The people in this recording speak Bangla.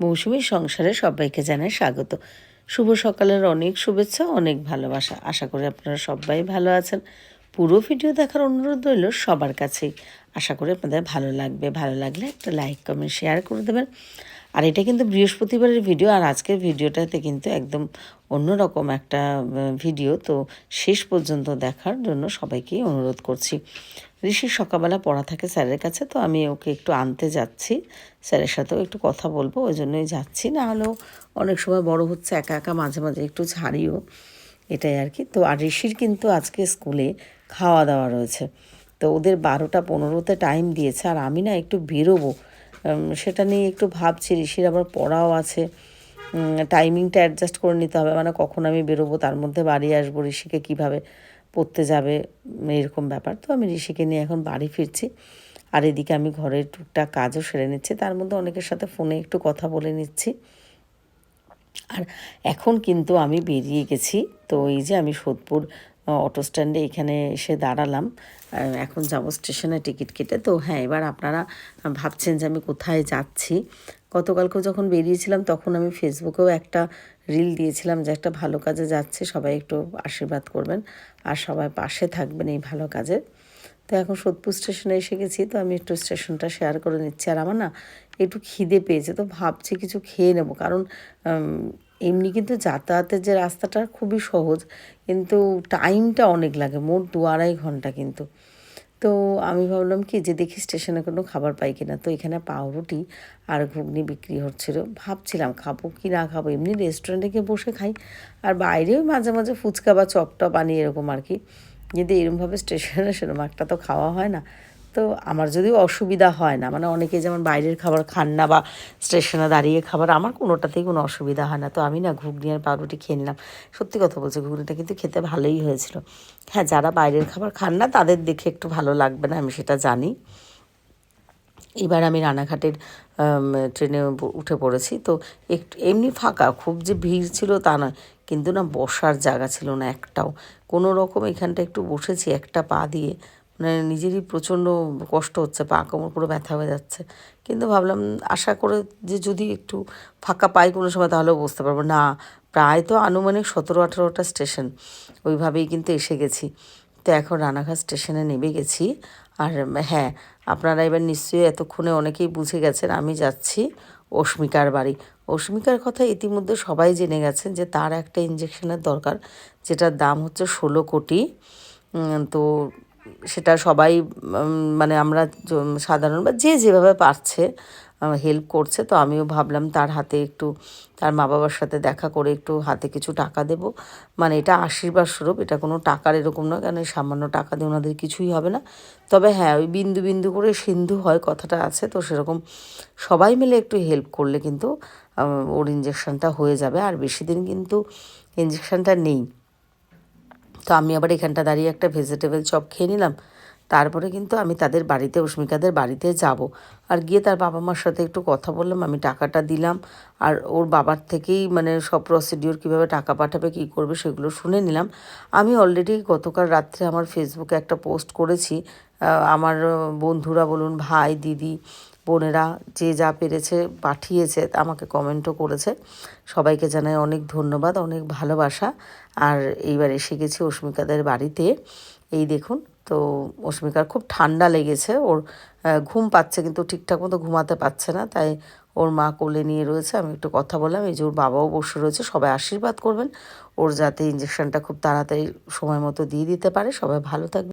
মৌসুমী সংসারে সবাইকে জানাই স্বাগত। শুভ সকালের অনেক শুভেচ্ছা, অনেক ভালোবাসা। আশা করি আপনারা সবাই ভালো আছেন। পুরো ভিডিও দেখার অনুরোধ রইল সবার কাছেই। আশা করি আপনাদের ভালো লাগবে। ভালো লাগলে একটা লাইক, কমেন্ট শেয়ার করে দেবেন। আর এটা কিন্তু বৃহস্পতিবারের ভিডিও, আর আজকের ভিডিওটাতে কিন্তু একদম অন্যরকম একটা ভিডিও। তো শেষ পর্যন্ত দেখার জন্য সবাইকেই অনুরোধ করছি। ঋষির সকালবেলা পড়া থাকে স্যারের কাছে, তো আমি ওকে একটু আনতে যাচ্ছি। স্যারের সাথেও একটু কথা বলব, ওই জন্যই যাচ্ছি। না হলেও অনেক সময় বড় হচ্ছে, একা একা মাঝে মাঝে একটু ছাড়িও এটাই আর কি। তো আর ঋষির কিন্তু আজকে স্কুলে খাওয়া দাওয়া রয়েছে। তো ওদের বারোটা পনেরোতে টাইম দিয়েছে, আর আমি না একটু বেরোবো। সেটা নিয়ে একটু ভাবছি, ঋষির আবার পড়াও আছে। টাইমিংটা অ্যাডজাস্ট করে নিতে হবে মানে কখন আমি বেরোবো, তার মধ্যে বাড়ি আসব, ঋষিকে কীভাবে পড়তে যাবে, এরকম ব্যাপার। তো আমি ঋষিকে নিয়ে এখন বাড়ি ফিরছি, আর এদিকে আমি ঘরের টুকটাক কাজও সেরে নিচ্ছি, তার মধ্যে অনেকের সাথে ফোনে একটু কথা বলে নিচ্ছি। আর এখন কিন্তু আমি বেরিয়ে গেছি, তো এই যে আমি সোদপুর অটো স্ট্যান্ডে এখানে এসে দাঁড়ালাম। এখন যাব স্টেশনে টিকিট কেটে। তো হ্যাঁ এবার আপনারা ভাবছেন যে আমি কোথায় যাচ্ছি। গতকালকেও যখন বেরিয়েছিলাম, তখন আমি ফেসবুকেও একটা রিল দিয়েছিলাম যে একটা ভালো কাজে যাচ্ছে, সবাই একটু আশীর্বাদ করবেন আর সবাই পাশে থাকবেন এই ভালো কাজে। তো এখন সোদপুর স্টেশনে এসে গেছি, তো আমি একটু স্টেশনটা শেয়ার করে নিচ্ছি। আর আমার না একটু খিদে পেয়েছে, তো ভাবছি কিছু খেয়ে নেব। কারণ এমনি কিন্তু যাতায়াতের যে রাস্তাটা খুবই সহজ, কিন্তু টাইমটা অনেক লাগে, মোট দু আড়াই ঘণ্টা কিন্তু। তো আমি ভাবলাম কি, যে দেখি স্টেশনে কোনো খাবার পাই কিনা। তো এখানে পাউরুটি আর ঘুগনি বিক্রি হচ্ছিল। ভাবছিলাম, খাব কি না খাব? এমনি রেস্টুরেন্টে গিয়ে বসে খাই। আর বাইরেও মাঝে মাঝে ফুচকা বা চপটপ আনি এরকম আর কি। যদি এরকমভাবে স্টেশনে সেরকম একটা তো খাওয়া হয় না। তো আমার যদিও অসুবিধা হয় না মানে অনেকে যেমন বাইরের খাবার খান না বা স্টেশনে দাঁড়িয়ে খাবার, আমার কোনোটাতেই কোনো অসুবিধা হয় না। তো আমি না ঘুগনি আর পাউরুটি খেয়ে নিলাম। সত্যি কথা বলছি, ঘুগনিটা কিন্তু খেতে ভালোই হয়েছিল। হ্যাঁ যারা বাইরের খাবার খান না, তাদের দেখে একটু ভালো লাগবে না, আমি সেটা জানি। এবার আমি রানাঘাটের ট্রেনে উঠে পড়েছি। তো একটু এমনি ফাঁকা, খুব যে ভিড় ছিল তা নয়, কিন্তু না বসার জায়গা ছিল না একটাও। কোনো রকম এখানটা একটু বসেছি, একটা পা দিয়ে মানে নিজেরই প্রচণ্ড কষ্ট হচ্ছে, পা কোমর পুরো ব্যথা হয়ে যাচ্ছে। কিন্তু ভাবলাম, আশা করে যে যদি একটু ফাঁকা পাই কোনো সময় তাহলেও বুঝতে পারব। না, প্রায় তো আনুমানিক সতেরো আঠেরোটা স্টেশন, ওইভাবেই কিন্তু এসে গেছি। তো এখন রানাঘাট স্টেশনে নেমে গেছি। আর হ্যাঁ আপনারা এবার নিশ্চয়ই এতক্ষণে অনেকেই বুঝে গেছেন, আমি যাচ্ছি অস্মিকার বাড়ি। অস্মিকার কথা ইতিমধ্যে সবাই জেনে গেছেন যে তার একটা ইঞ্জেকশনের দরকার, যেটার দাম হচ্ছে ষোলো কোটি। তো সেটা সবাই মানে আমরা সাধারণ বা যে যেভাবে পারছে হেল্প করছে, তো আমিও ভাবলাম তার হাতে একটু, তার মা বাবার সাথে দেখা করে একটু হাতে কিছু টাকা দেব। মানে এটা আশীর্বাদ স্বরূপ, এটা কোনো টাকার এরকম নয়, কারণ সামান্য টাকা দিয়ে ওনাদের কিছুই হবে না। তবে হ্যাঁ ওই বিন্দু বিন্দু করে সিন্ধু হয়, কথাটা আছে, তো সেরকম সবাই মিলে একটু হেল্প করলে কিন্তু ওর ইঞ্জেকশনটা হয়ে যাবে। আর বেশি দিন কিন্তু ইঞ্জেকশনটা নেই। তো আমি আবার এখানটা দাঁড়িয়ে একটা ভেজিটেবল চপ খেয়ে নিলাম। তারপরে কিন্তু আমি তাদের বাড়িতে অস্মিকাদের বাড়িতে যাব। আর গিয়ে তার বাবা মার সাথে একটু কথা বললাম, আমি টাকাটা দিলাম। আর ওর বাবার থেকেই মানে সব প্রসিডিওর কীভাবে টাকা পাঠাবে, কী করবে সেগুলো শুনে নিলাম। আমি অলরেডি গতকাল রাত্রে আমার ফেসবুকে একটা পোস্ট করেছি। আমার বন্ধুরা বলুন, ভাই, দিদি বোনেরা যে যা পেরেছে পাঠিয়েছে, আমাকে কমেন্টও করেছে। সবাইকে জানাই অনেক ধন্যবাদ, অনেক ভালোবাসা। আর এইবার এসে গেছি অস্মিকাদের বাড়িতে। এই দেখুন, তো অস্মিকার খুব ঠান্ডা লেগেছে। ওর ঘুম পাচ্ছে কিন্তু ঠিকঠাক মতো ঘুমাতে পারছে না। তাই ওর মা কোলে নিয়ে রয়েছে, আমি একটু কথা বললাম। এই যে ওর বাবাও বসে রয়েছে, সবাই আশীর্বাদ করবেন। ওর যাতে ইঞ্জেকশনটা খুব তাড়াতাড়ি সময় মতো দিয়ে দিতে পারে। সবাই ভালো থাকবে